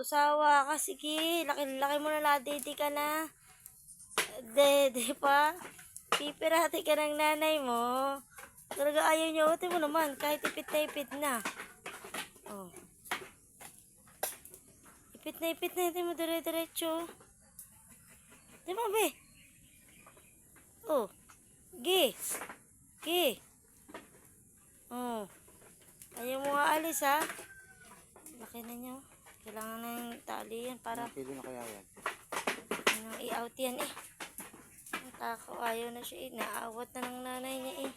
Sawa ka, sige. Laki-laki mo na la, dede ka na. Dede pa. Pipirati ka ng nanay mo. Talaga ayaw niya. Uti mo naman, kahit ipit na ipit na. Oh. Ipit na ipit na, hindi mo dire-diretso. Di ba, be? Oh. Gi. Gi. Oh. Ayaw mo nga alis, ha? Laki na niya. Kailangan na yung tali yan para Pwede na kaya yan. ano, i-out yan eh. Ang tako, ayaw na siya eh. Naawat na ng nanay niya eh.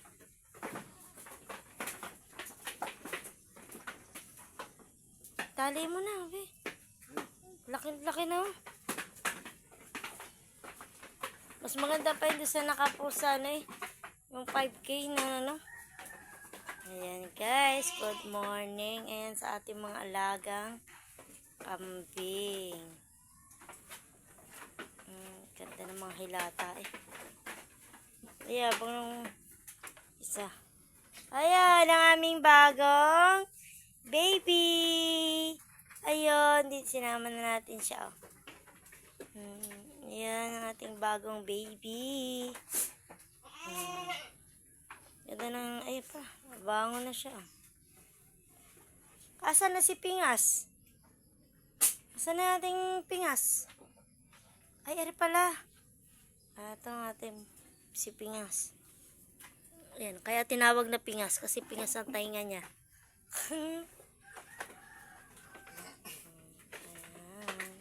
Tali mo na, be. Laki-laki na oh. Mas maganda pa yun sa nakapusa na eh. Yung 5K na ano. Ayan guys, good morning. Ayan sa ating mga alagang kambing. Mm, ganda ng mga hilata eh. Ayan, bang nung isa. Ayan, ang aming bagong baby. Ayun, din sinama na natin siya. Oh. Mm, ayan, ang ating bagong baby. Mm. Ganda ng, ay pa, bango na siya. oh. Asan na si Pingas? Saan na ating pingas? Ay, ari pala. Ah, ito ang ating si pingas. Ayan, kaya tinawag na pingas kasi pingas ang tainga niya. Ayan. Ayan.